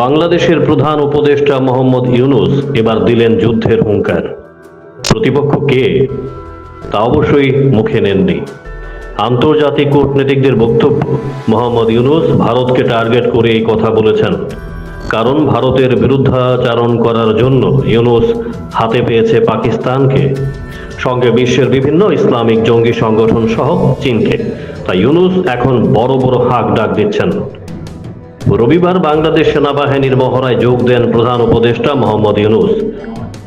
বাংলাদেশের প্রধান উপদেষ্টা মোহাম্মদ ইউনুস এবার দিলেন যুদ্ধের হুঙ্কার। প্রতিপক্ষ কে? তা অবশ্যই মুখে নেননি। আন্তর্জাতিক কূটনীতিকদের বক্তব্য, মোহাম্মদ ইউনুস ভারতকে টার্গেট করে এই কথা বলেছেন। কারণ ভারতের বিরুদ্ধাচারণ করার জন্য ইউনুস হাতে পেয়েছে পাকিস্তানকে। সঙ্গে বিশ্বের বিভিন্ন ইসলামিক জঙ্গি সংগঠন সহ চীনকে। তাই ইউনুস এখন বড় বড় হাঁক ডাক দিচ্ছেন। রবিবার বাংলাদেশ সেনাবাহিনীর মহড়ায় যোগ দেন প্রধান উপদেষ্টা মোহাম্মদ ইউনুস।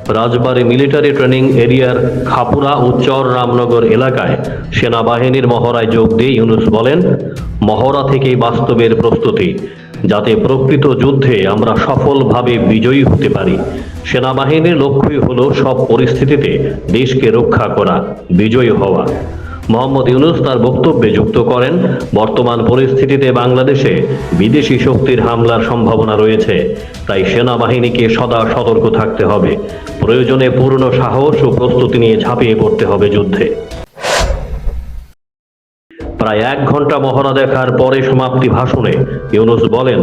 রাজবাড়ী মিলিটারি ট্রেনিং এরিয়ার খাপুরা ও চর রামনগর এলাকায় সেনাবাহিনীর মহড়ায় যোগ দিয়ে ইউনুস বলেন, মহড়া থেকেই বাস্তবের প্রস্তুতি। যাতে প্রকৃত যুদ্ধে আমরা সফলভাবে বিজয়ী হতে পারি। সেনাবাহিনীর লক্ষ্যই হলো সব পরিস্থিতিতে দেশকে রক্ষা করা, বিজয়ী হওয়া। মোহাম্মদ ইউনুস তার বক্তব্যে যুক্ত করেন, বর্তমান পরিস্থিতিতে বাংলাদেশে বিদেশি শক্তির হামলার সম্ভাবনা রয়েছে, তাই সেনাবাহিনীকে সদা সতর্ক থাকতে হবে। প্রয়োজনে পূর্ণ সাহস ও প্রস্তুতি নিয়ে ঝাঁপিয়ে পড়তে হবে যুদ্ধে। প্রায় এক ঘণ্টা মহড়া দেখার পরে সমাপ্তি ভাষণে ইউনুস বলেন,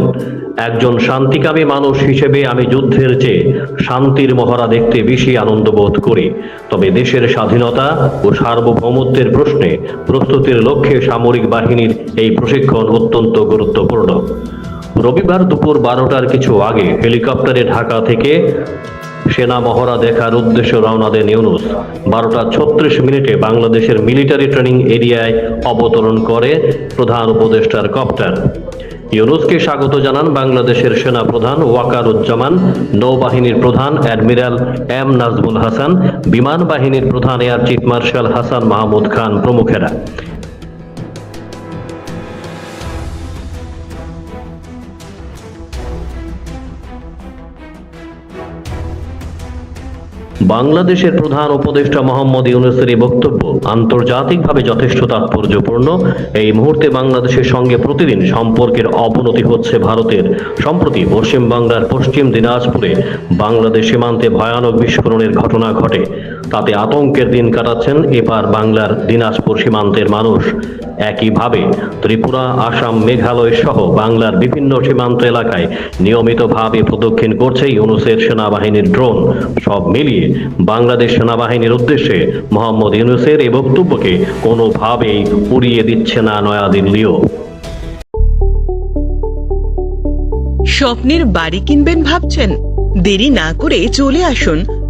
একজন শান্তিকামী মানুষ হিসেবে আমি যুদ্ধের চেয়ে শান্তির মহড়া দেখতে বেশি আনন্দ বোধ করি। তবে দেশের স্বাধীনতা ও সার্বভৌমত্বের প্রশ্নে প্রস্তুতির লক্ষ্যে সামরিক বাহিনীর এই প্রশিক্ষণ অত্যন্ত গুরুত্বপূর্ণ। রবিবার দুপুর বারোটার কিছু আগে হেলিকপ্টারে ঢাকা থেকে সেনা মহড়া দেখার উদ্দেশ্যে রওনা দেন ইউনুস। বারোটা ছত্রিশ মিনিটে বাংলাদেশের মিলিটারি ট্রেনিং এরিয়ায় অবতরণ করে প্রধান উপদেষ্টার কপ্টার। ইউনুসকে স্বাগত জানান বাংলাদেশের সেনা প্রধান ওয়াকারুজ্জামান, নৌবাহিনীর প্রধান অ্যাডমিরাল এম নাজমুল হাসান, বিমান বাহিনীর প্রধান air chief marshal Hasan Mahmud Khan প্রমুখেরা। বাংলাদেশের প্রধান উপদেষ্টা মোহাম্মদ ইউনুসের এই বক্তব্য আন্তর্জাতিকভাবে যথেষ্ট তাৎপর্যপূর্ণ। এই মুহূর্তে বাংলাদেশের সঙ্গে প্রতিদিন সম্পর্কের অবনতি হচ্ছে ভারতের। সম্প্রতি পশ্চিমবাংলার পশ্চিম দিনাজপুরে বাংলাদেশ সীমান্তে ভয়ানক বিস্ফোরণের ঘটনা ঘটে। তাতে আতঙ্কের দিন কাটাচ্ছেন এবার বাংলার দিনাজপুর সীমান্তের মানুষ। একইভাবে ত্রিপুরা, আসাম, মেঘালয় সহ বাংলার বিভিন্ন সীমান্ত এলাকায় নিয়মিতভাবে প্রদক্ষিণ করছে ইউনুসের সেনাবাহিনীর ড্রোন। সব মিলিয়ে বাংলাদেশ সেনাবাহিনীর উদ্দেশ্যে মোহাম্মদ ইউনুসের এই বক্তব্যকে কোনোভাবেই উড়িয়ে দিচ্ছে না নয়াদিল্লিও। স্বপ্নের বাড়ি কিনবেন ভাবছেন? দেরি না করে চলে আসুন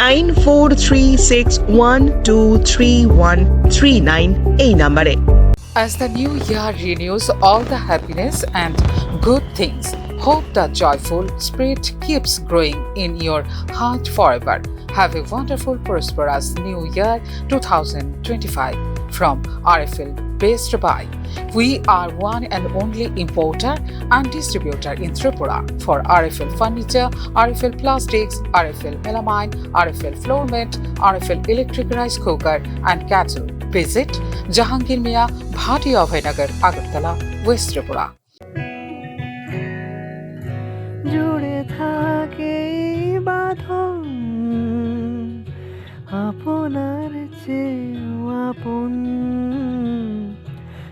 Nine four three six one two three one three nine এই নাম্বারে As the new year renews all the happiness and good things, hope the joyful spirit keeps growing in your heart forever. Have a wonderful, prosperous new year 2025 from RFL Base Dubai. We are one and only importer and distributor in Tripura for RFL furniture, RFL plastics, RFL melamine, RFL floor mat, RFL electric rice cooker, and cattle. Visit Jahangir Mia, Bhati Abhaynagar, Agartala, West Tripura. জুড়ে আপনার চেয়েও আপন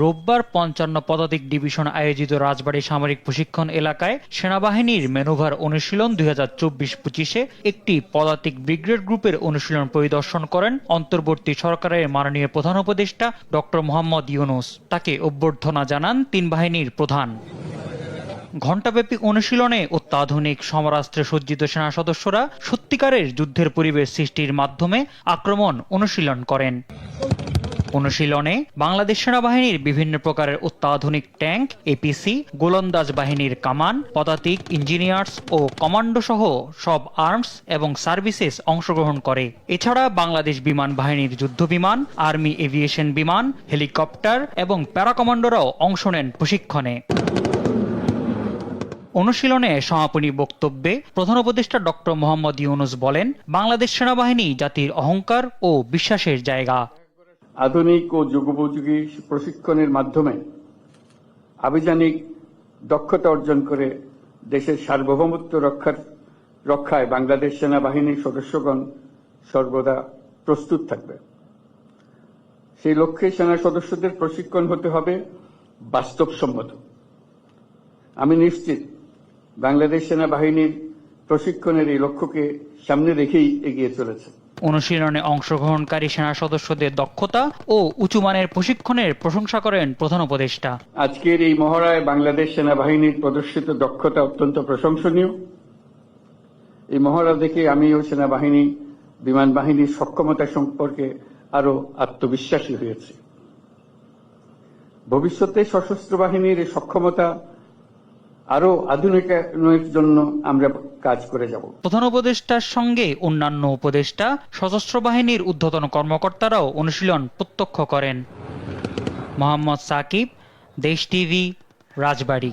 রোববার পঞ্চান্ন পদাতিক division আয়োজিত রাজবাড়ী সামরিক প্রশিক্ষণ এলাকায় সেনাবাহিনীর মেনোভার অনুশীলন দুই হাজার চব্বিশ পঁচিশে একটি পদাতিক ব্রিগেড গ্রুপের অনুশীলন পরিদর্শন করেন অন্তর্বর্তী সরকারের মাননীয় প্রধান উপদেষ্টা ডক্টর মোহাম্মদ ইউনুস। তাকে অভ্যর্থনা জানান তিন বাহিনীর প্রধান। ঘণ্টাব্যাপী অনুশীলনে অত্যাধুনিক সমরাস্ত্রে সজ্জিত সেনা সদস্যরা সত্যিকারের যুদ্ধের পরিবেশ সৃষ্টির মাধ্যমে আক্রমণ অনুশীলন করেন। অনুশীলনে বাংলাদেশ সেনাবাহিনীর বিভিন্ন প্রকারের অত্যাধুনিক ট্যাঙ্ক এপিসি গোলন্দাজ বাহিনীর কামান, পদাতিক ইঞ্জিনিয়ার্স ও কমান্ডো সহ সব আর্মস এবং সার্ভিসেস অংশগ্রহণ করে। এছাড়া বাংলাদেশ বিমান বাহিনীর যুদ্ধ বিমান, আর্মি এভিয়েশন বিমান, হেলিকপ্টার এবং প্যারাকমান্ডোরাও অংশ নেন প্রশিক্ষণে। অনুশীলনে সমাপনী বক্তব্যে প্রধান উপদেষ্টা ডক্টর মোহাম্মদ ইউনুস বলেন, বাংলাদেশ সেনাবাহিনী জাতির অহংকার ও বিশ্বাসের জায়গা। আধুনিক ও যুগোপযোগী প্রশিক্ষণের মাধ্যমে আভিযানিক দক্ষতা অর্জন করে দেশের সার্বভৌমত্ব রক্ষার, রক্ষায় বাংলাদেশ সেনাবাহিনীর সদস্যগণ সর্বদা প্রস্তুত থাকবে। সেই লক্ষ্যে সেনা সদস্যদের প্রশিক্ষণ হতে হবে বাস্তবসম্মত। আমি নিশ্চিত বাংলাদেশ সেনাবাহিনীর প্রশিক্ষণের এই লক্ষ্যকে সামনে রেখেই এগিয়ে চলেছে। অনুশীলনে অংশগ্রহণকারী সেনা সদস্যদের দক্ষতা ও উঁচুমানের প্রশিক্ষণের প্রশংসা করেন প্রধান উপদেষ্টা। আজকের এই মহড়ায় বাংলাদেশ সেনাবাহিনীর প্রদর্শিত দক্ষতা অত্যন্ত প্রশংসনীয়। এই মহড়া দেখে আমিও সেনাবাহিনী, বিমান বাহিনীর সক্ষমতা সম্পর্কে আরও আত্মবিশ্বাসী হয়েছি। ভবিষ্যতে সশস্ত্র বাহিনীর সক্ষমতা আরও আধুনিক জন্য আমরা কাজ করে যাব। প্রধান উপদেষ্টার সঙ্গে অন্যান্য উপদেষ্টা, সশস্ত্র বাহিনীর ঊর্ধ্বতন কর্মকর্তারাও অনুশীলন প্রত্যক্ষ করেন। Mohammad Sakib, Desh TV, Rajbari.